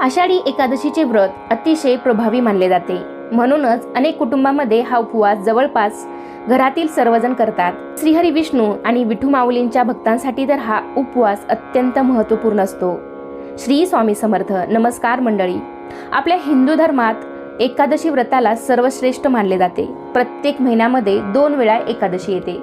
आषाढी एकादशीचे व्रत अतिशय प्रभावी मानले जाते. म्हणूनच अनेक कुटुंबामध्ये हा उपवास जवळपास घरातील सर्वजण करतात. श्रीहरी विष्णू आणि विठू माऊलींच्या भक्तांसाठी तर हा उपवास अत्यंत महत्त्वपूर्ण असतो. श्री स्वामी समर्थ नमस्कार मंडळी. आपल्या हिंदू धर्मात एकादशी व्रताला सर्वश्रेष्ठ मानले जाते. प्रत्येक महिन्यामध्ये दोन वेळा एकादशी येते.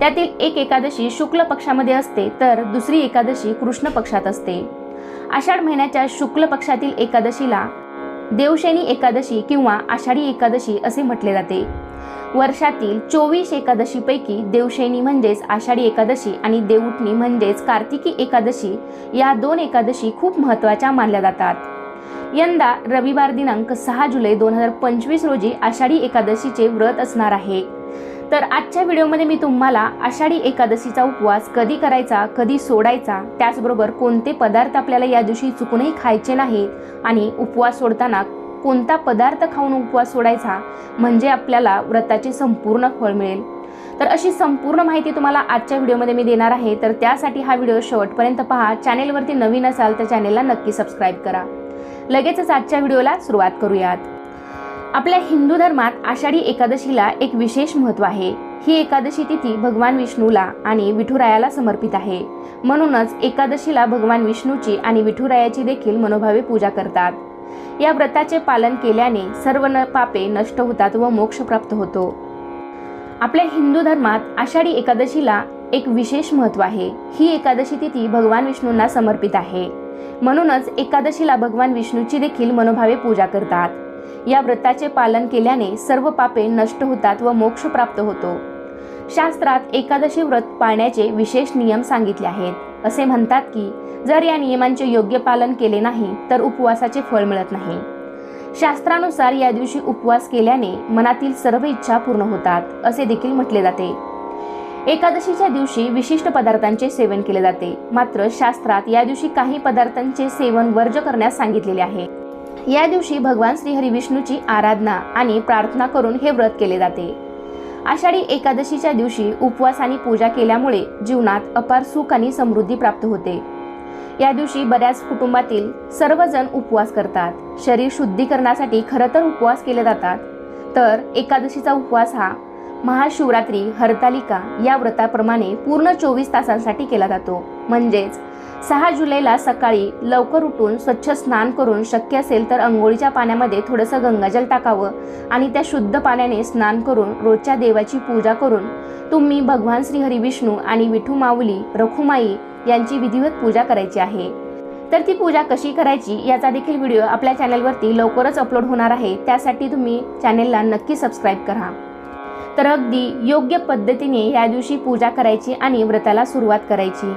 त्यातील एक एकादशी शुक्ल पक्षामध्ये असते तर दुसरी एकादशी कृष्ण पक्षात असते. आषाढ महिन्याच्या शुक्ल पक्षातील एकादशीला देवशेनी एकादशी किंवा आषाढी एकादशी असे म्हटले जाते. वर्षातील चोवीस एकादशीपैकी देवशैनी म्हणजेच आषाढी एकादशी आणि देवउठणी म्हणजेच कार्तिकी एकादशी या दोन एकादशी खूप महत्त्वाच्या मानल्या जातात. यंदा रविवार दिनांक सहा जुलै दोन हजार पंचवीस रोजी आषाढी एकादशीचे व्रत असणार आहे. तर आजच्या व्हिडिओमध्ये मी तुम्हाला आषाढी एकादशीचा उपवास कधी करायचा कधी सोडायचा त्याचबरोबर कोणते पदार्थ आपल्याला या दिवशी चुकूनही खायचे नाहीत आणि उपवास सोडताना कोणता पदार्थ खाऊन उपवास सोडायचा म्हणजे आपल्याला व्रताचे संपूर्ण फळ मिळेल. तर अशी संपूर्ण माहिती तुम्हाला आजच्या व्हिडिओमध्ये मी देणार आहे. तर त्यासाठी हा व्हिडिओ शेवटपर्यंत पहा. चॅनेलवरती नवीन असाल तर चॅनेलला नक्की सबस्क्राईब करा. लगेचच आजच्या व्हिडिओला सुरुवात करूयात. आपल्या हिंदू धर्मात आषाढी एकादशीला एक विशेष महत्त्व आहे. ही एकादशी तिथी भगवान विष्णूला आणि विठुरायाला समर्पित आहे. म्हणूनच एकादशीला भगवान विष्णूची आणि विठुरायाची देखील मनोभावे पूजा करतात. या व्रताचे पालन केल्याने सर्व न पापे नष्ट होतात व मोक्ष प्राप्त होतो. आपल्या हिंदू धर्मात आषाढी एकादशीला एक विशेष महत्त्व आहे. ही एकादशी तिथी भगवान विष्णूंना समर्पित आहे. म्हणूनच एकादशीला भगवान विष्णूची देखील मनोभावे पूजा करतात. या व्रताचे पालन केल्याने सर्व पापे नष्ट होतात व मोक्ष प्राप्त होतो. शास्त्रात एकादशी व्रत पाळण्याचे विशेष नियम सांगितले आहेत. असे म्हणतात की जर या नियमांचे योग्य पालन केले नाही तर उपवासाचे फळ मिळत नाही. शास्त्रानुसार या दिवशी उपवास केल्याने मनातील सर्व इच्छा पूर्ण होतात असे देखील म्हटले जाते. एकादशीच्या दिवशी विशिष्ट पदार्थांचे सेवन केले जाते. मात्र शास्त्रात या दिवशी काही पदार्थांचे सेवन वर्ज करण्यास सांगितलेले आहे. या दिवशी भगवान श्रीहरी विष्णूची आराधना आणि प्रार्थना करून हे व्रत केले जाते. आषाढी एकादशीच्या दिवशी उपवास आणि पूजा केल्यामुळे जीवनात अपार सुख आणि समृद्धी प्राप्त होते. या दिवशी बऱ्याच कुटुंबातील सर्वजण उपवास करतात. शरीर शुद्धीकरणासाठी खरं तर उपवास केले जातात. तर एकादशीचा उपवास हा महाशिवरात्री हरतालिका या व्रताप्रमाणे पूर्ण चोवीस तासांसाठी केला जातो. म्हणजेच सहा जुलैला सकाळी लवकर उठून स्वच्छ स्नान करून शक्य असेल तर अंघोळीच्या पाण्यामध्ये थोडंसं गंगाजल टाकावं आणि त्या शुद्ध पाण्याने स्नान करून रोजच्या देवाची पूजा करून तुम्ही भगवान श्री हरिविष्णू आणि विठू माऊली रखुमाई यांची विधिवत पूजा करायची आहे. तर ती पूजा कशी करायची याचा देखील व्हिडिओ आपल्या चॅनलवरती लवकरच अपलोड होणार आहे. त्यासाठी तुम्ही चॅनेलला नक्की सबस्क्राईब करा. तर अगदी योग्य पद्धतीने या दिवशी पूजा करायची आणि व्रताला सुरुवात करायची.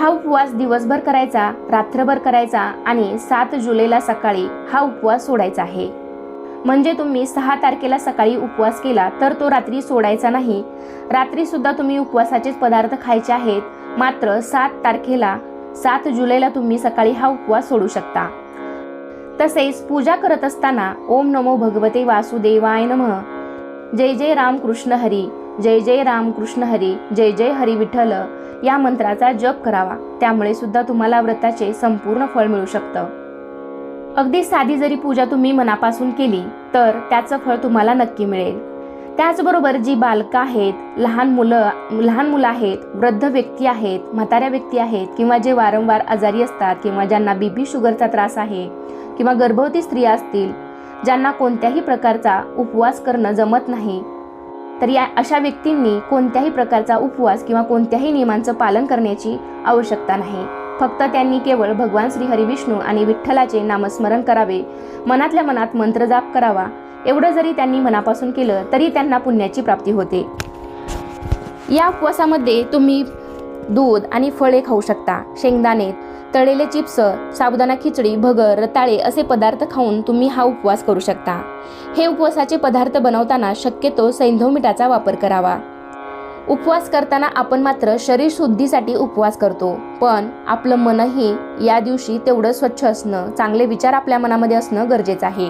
हा उपवास दिवसभर करायचा रात्रभर करायचा आणि सात जुलैला सकाळी हा उपवास सोडायचा आहे. म्हणजे तुम्ही सहा तारखेला सकाळी उपवास केला तर तो रात्री सोडायचा नाही. रात्रीसुद्धा तुम्ही उपवासाचेच पदार्थ खायचे आहेत. मात्र सात तारखेला सात जुलैला तुम्ही सकाळी हा उपवास सोडू शकता. तसेच पूजा करत असताना ओम नमो भगवते वासुदेवाय नमः. जय जय राम कृष्ण हरी. जय जय राम कृष्ण हरी जय जय हरी विठ्ठल या मंत्राचा जप करावा. त्यामुळे सुद्धा तुम्हाला व्रताचे संपूर्ण फळ मिळू शकतं. अगदी साधी जरी पूजा तुम्ही मनापासून केली तर त्याचं फळ तुम्हाला नक्की मिळेल. त्याचबरोबर जी बालकं आहेत लहान मुलं लहान मुलं आहेत वृद्ध व्यक्ती आहेत म्हाताऱ्या व्यक्ती आहेत किंवा जे वारंवार आजारी असतात किंवा ज्यांना बी पी शुगरचा त्रास आहे किंवा गर्भवती स्त्रिया असतील ज्यांना कोणत्याही प्रकारचा उपवास करणं जमत नाही तर या अशा व्यक्तींनी कोणत्याही प्रकारचा उपवास किंवा कोणत्याही नियमांचं पालन करण्याची आवश्यकता नाही. फक्त त्यांनी केवळ भगवान श्री हरिविष्णू आणि विठ्ठलाचे नामस्मरण करावे मनातल्या मनात मंत्रजाप करावा एवढं जरी त्यांनी मनापासून केलं तरी त्यांना पुण्याची प्राप्ती होते. या उपवासामध्ये तुम्ही दूध आणि फळे खाऊ शकता शेंगदाणे तळलेले चिप्स साबुदाणा खिचडी भगर रताळे असे पदार्थ खाऊन तुम्ही हा उपवास करू शकता. हे उपवासाचे पदार्थ बनवताना शक्यतो सैंधव मिठाचा वापर करावा. उपवास करताना आपण मात्र शरीर शुद्धीसाठी उपवास करतो पण आपलं मनही या दिवशी तेवढं स्वच्छ असणं चांगले विचार आपल्या मनामध्ये असणं गरजेचं आहे.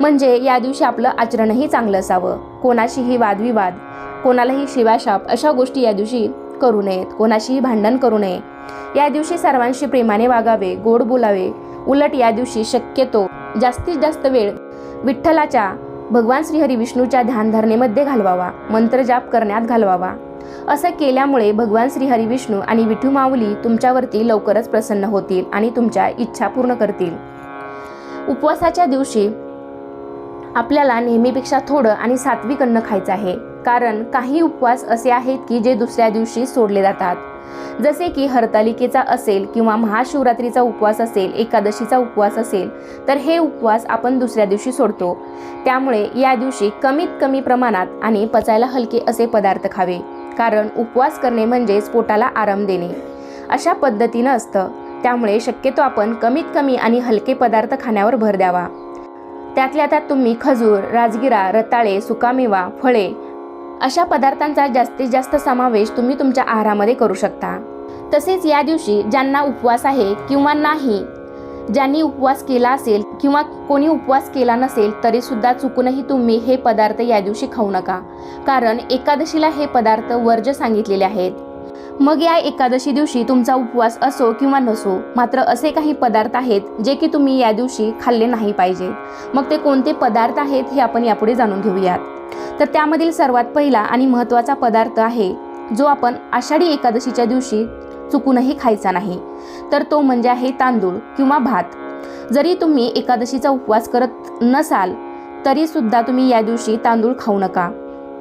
म्हणजे या दिवशी आपलं आचरणही चांगलं असावं. कोणाशीही वादविवाद कोणालाही शिवाशाप अशा गोष्टी या दिवशी करू नयेत. कोणाशीही भांडण करू नये. या दिवशी सर्वांशी प्रेमाने वागावे गोड बोलावे. उलट या दिवशी शक्यतो जास्तीत जास्त वेळ विठ्ठलाच्या भगवान श्रीहरी विष्णूच्या ध्यानधारणेमध्ये घालवावा मंत्रजाप करण्यात घालवावा. असं केल्यामुळे भगवान श्रीहरी विष्णू आणि विठू माऊली तुमच्यावरती लवकरच प्रसन्न होतील आणि तुमच्या इच्छा पूर्ण करतील. उपवासाच्या दिवशी आपल्याला नेहमीपेक्षा थोडं आणि सात्विक अन्न खायचं आहे. कारण काही उपवास असे आहेत की जे दुसऱ्या दिवशी सोडले जातात. जसे की हरतालिकेचा असेल किंवा महाशिवरात्रीचा उपवास असेल एकादशीचा उपवास असेल तर हे उपवास आपण दुसऱ्या दिवशी सोडतो. त्यामुळे या दिवशी कमीत कमी प्रमाणात आणि पचायला हलके असे पदार्थ खावे कारण उपवास करणे म्हणजेच पोटाला आराम देणे. अशा पद्धतीनं असतं. त्यामुळे शक्यतो आपण कमीत कमी आणि हलके पदार्थ खाण्यावर भर द्यावा. त्यातल्या त्यात तुम्ही खजूर राजगिरा रताळे सुकामेवा फळे अशा पदार्थांचा जास्तीत जास्त समावेश तुम्ही तुमच्या आहारामध्ये करू शकता. तसेच या दिवशी ज्यांना उपवास आहे किंवा नाही ज्यांनी उपवास केला असेल किंवा कोणी उपवास केला नसेल तरी सुद्धा चुकूनही तुम्ही हे पदार्थ या दिवशी खाऊ नका. कारण एकादशीला हे पदार्थ वर्ज सांगितलेले आहेत. मग या एकादशी दिवशी तुमचा उपवास असो किंवा नसो मात्र असे काही पदार्थ आहेत जे की तुम्ही या दिवशी खाल्ले नाही पाहिजे मग ते कोणते पदार्थ आहेत हे आपण यापुढे जाणून घेऊयात. तर त्यामधील सर्वात पहिला आणि महत्त्वाचा पदार्थ आहे जो आपण आषाढी एकादशीच्या दिवशी चुकूनही खायचा नाही तर तो म्हणजे आहे तांदूळ किंवा भात. जरी तुम्ही एकादशीचा उपवास करत नसाल तरीसुद्धा तुम्ही या दिवशी तांदूळ खाऊ नका.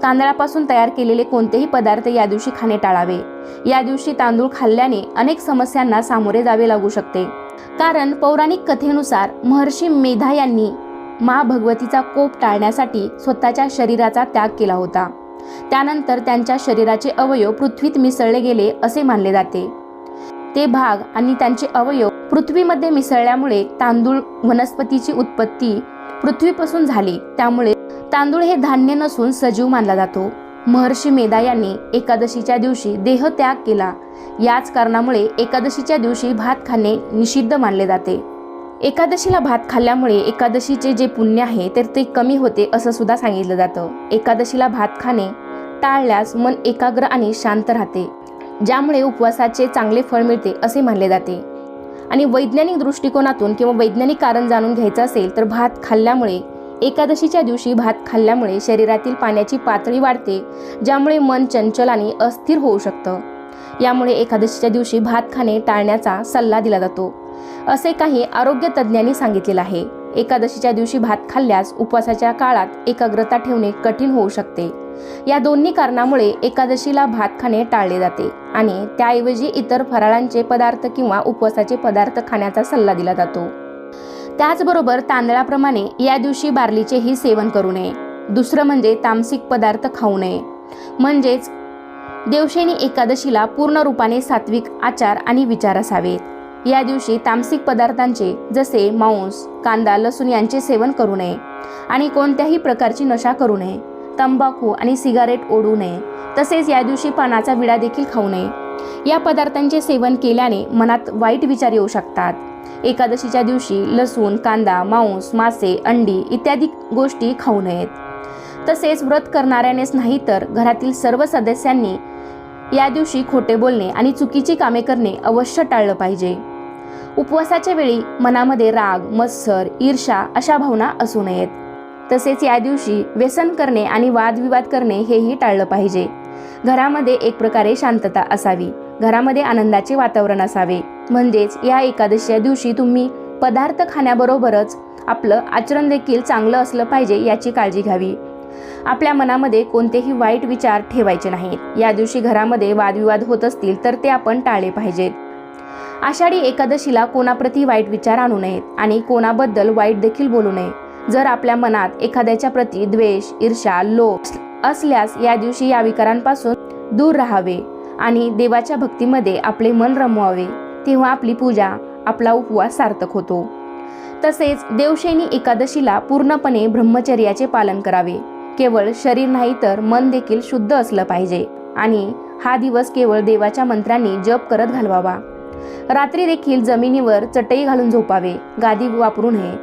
तांदळापासून तयार केलेले कोणतेही पदार्थ या दिवशी खाणे टाळावे. या दिवशी तांदूळ खाल्ल्याने अनेक समस्यांना सामोरे जावे लागू शकते. कारण पौराणिक कथेनुसार महर्षी मेधा यांनी मा भगवतीचा कोप टाळण्यासाठी स्वतःच्या शरीराचा त्याग केला होता. त्यानंतर त्यांच्या शरीराचे अवयव पृथ्वीत मिसळले गेले असे मानले जाते. ते भाग आणि त्यांचे अवयव पृथ्वीमध्ये मिसळल्यामुळे तांदूळ वनस्पतीची उत्पत्ती पृथ्वीपासून झाली. त्यामुळे तांदूळ हे धान्य नसून सजीव मानला जातो. महर्षी मेधा यांनी एकादशीच्या दिवशी देह त्याग केला. याच कारणामुळे एकादशीच्या दिवशी भात खाणे निषिद्ध मानले जाते. एकादशीला भात खाल्ल्यामुळे एकादशीचे जे पुण्य आहे तर ते कमी होते असं सुद्धा सांगितलं जातं. एकादशीला भात खाणे टाळल्यास मन एकाग्र आणि शांत राहते ज्यामुळे उपवासाचे चांगले फळ मिळते असे मानले जाते. आणि वैज्ञानिक दृष्टिकोनातून किंवा वैज्ञानिक कारण जाणून घ्यायचं असेल तर भात खाल्ल्यामुळे एकादशीच्या दिवशी भात खाल्ल्यामुळे शरीरातील पाण्याची पातळी वाढते ज्यामुळे मन चंचल आणि अस्थिर होऊ शकतं. यामुळे एकादशीच्या दिवशी भात खाणे टाळण्याचा सल्ला दिला जातो. असे काही आरोग्य तज्ज्ञांनी सांगितलेलं आहे. एकादशीच्या दिवशी भात खाल्ल्यास उपवासाच्या काळात एकाग्रता ठेवणे कठीण होऊ शकते. या दोन्ही कारणामुळे एकादशीला भात खाणे टाळले जाते आणि त्याऐवजी इतर फराळांचे पदार्थ किंवा उपवासाचे पदार्थ खाण्याचा सल्ला दिला जातो. त्याचबरोबर तांदळाप्रमाणे या दिवशी बार्लीचेही सेवन करू नये. दुसरं म्हणजे तामसिक पदार्थ खाऊ नये. म्हणजेच देवशेनी एकादशीला पूर्ण रूपाने सात्विक आचार आणि विचार असावेत. या दिवशी तामसिक पदार्थांचे जसे मांस कांदा लसूण यांचे सेवन करू नये आणि कोणत्याही प्रकारची नशा करू नये. तंबाखू आणि सिगारेट ओढू नये. तसेच या दिवशी पानाचा विडा देखील खाऊ नये. या पदार्थांचे सेवन केल्याने मनात वाईट विचार येऊ शकतात. एकादशीच्या दिवशी लसूण कांदा मांस मासे अंडी इत्यादी गोष्टी खाऊ नयेत. तसेच व्रत करणाऱ्यानेच नाही तर घरातील सर्व सदस्यांनी या दिवशी खोटे बोलणे आणि चुकीची कामे करणे अवश्य टाळलं पाहिजे. उपवासाच्या वेळी मनामध्ये राग मत्सर ईर्षा अशा भावना असू नयेत. तसेच या दिवशी व्यसन करणे आणि वादविवाद करणे हेही टाळलं पाहिजे. घरामध्ये एक प्रकारे शांतता असावी. घरामध्ये आनंदाचे वातावरण असावे. म्हणजेच या एकादशीच्या दिवशी तुम्ही पदार्थ खाण्याबरोबरच आपलं आचरण देखील चांगलं असलं पाहिजे याची काळजी घ्यावी. आपल्या मनामध्ये कोणतेही वाईट विचार ठेवायचे नाहीत. या दिवशी घरामध्ये वादविवाद होत असतील तर ते आपण टाळले पाहिजेत. आषाढी एकादशीला कोणाप्रती वाईट विचार आणू नयेत आणि कोणाबद्दल वाईट देखील बोलू नये. जर आपल्या मनात एखाद्याच्या प्रती द्वेष ईर्षा लोभ असल्यास या दिवशी या विकारांपासून दूर राहावे आणि देवाच्या भक्तीमध्ये आपले मन रमवावे तेव्हा आपली पूजा आपला उपवास सार्थक होतो. तसेच देवशैनी एकादशीला पूर्णपणे ब्रह्मचर्याचे पालन करावे. केवळ शरीर नाही तर मन देखील शुद्ध असलं पाहिजे आणि हा दिवस केवळ देवाच्या मंत्रांनी जप करत घालवावा. रात्री देखील जमिनीवर चटई घालून झोपावे गादी वापरू नये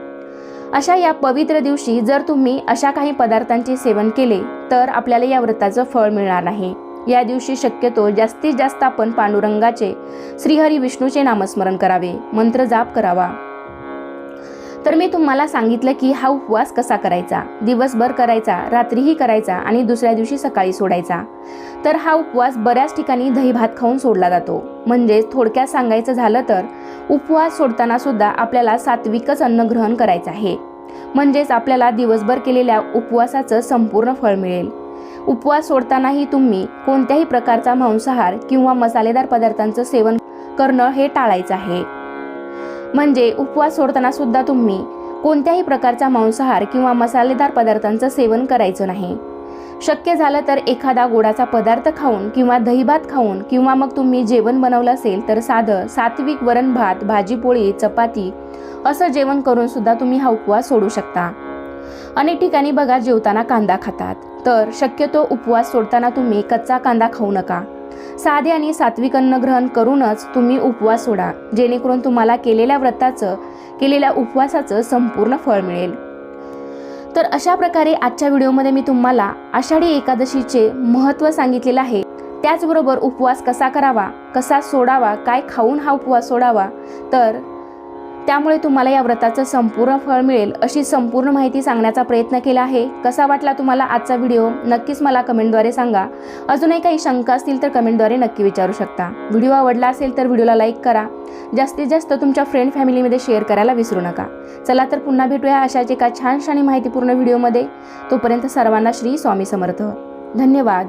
अशा या पवित्र दिवशी जर तुम्ही अशा काही पदार्थांचे सेवन केले तर आपल्याला या व्रताचं फळ मिळणार नाही. या दिवशी शक्यतो जास्तीत जास्त आपण पांडुरंगाचे श्रीहरी विष्णूचे नामस्मरण करावे मंत्र जाप करावा. तर मी तुम्हाला सांगितलं की हा उपवास कसा करायचा? दिवसभर करायचा रात्रीही करायचा आणि दुसऱ्या दिवशी सकाळी सोडायचा. तर हा उपवास बऱ्याच ठिकाणी दही भात खाऊन सोडला जातो. म्हणजेच थोडक्यात सांगायचं झालं तर उपवास सोडताना सुद्धा आपल्याला सात्विकच अन्न ग्रहण करायचं आहे. म्हणजेच आपल्याला दिवसभर केलेल्या उपवासाचं संपूर्ण फळ मिळेल. उपवास सोडतानाही तुम्ही कोणत्याही प्रकारचा मांसाहार किंवा मसालेदार पदार्थांचं सेवन करणं हे टाळायचं आहे. म्हणजे उपवास सोडताना सुद्धा तुम्ही कोणत्याही प्रकारचा मांसाहार किंवा मसालेदार पदार्थांचं सेवन करायचं नाही. शक्य झालं तर एखादा गोडाचा पदार्थ खाऊन किंवा दहीभात खाऊन किंवा मग तुम्ही जेवण बनवलं असेल तर साधं सात्विक वरण भात भाजी पोळी चपाती असं जेवण करून सुद्धा तुम्ही हा उपवास सोडू शकता. अनेक ठिकाणी बघा जेवताना कांदा खातात. तर शक्यतो उपवास सोडताना तुम्ही कच्चा कांदा खाऊ नका. साधे आणि सात्विक अन्न ग्रहण करूनच तुम्ही उपवास सोडा जेणेकरून तुम्हाला केलेल्या व्रताचं केलेल्या उपवासाचं संपूर्ण फळ मिळेल. तर अशा प्रकारे आजच्या व्हिडिओमध्ये मी तुम्हाला आषाढी एकादशीचे महत्त्व सांगितलेलं आहे. त्याचबरोबर उपवास कसा करावा कसा सोडावा काय खाऊन हा उपवास सोडावा तर त्यामुळे तुम्हाला या व्रताचं संपूर्ण फळ मिळेल अशी संपूर्ण माहिती सांगण्याचा प्रयत्न केला आहे. कसा वाटला तुम्हाला आजचा व्हिडिओ? नक्कीच मला कमेंटद्वारे सांगा. अजूनही काही शंका असतील तर कमेंटद्वारे नक्की विचारू शकता. व्हिडिओ आवडला असेल तर व्हिडिओला लाईक करा. जास्तीत जास्त तुमच्या फ्रेंड फॅमिलीमध्ये शेअर करायला विसरू नका. चला तर पुन्हा भेटूया अशाच एका छानशा आणि माहितीपूर्ण व्हिडिओमध्ये. तोपर्यंत सर्वांना श्री स्वामी समर्थ. धन्यवाद.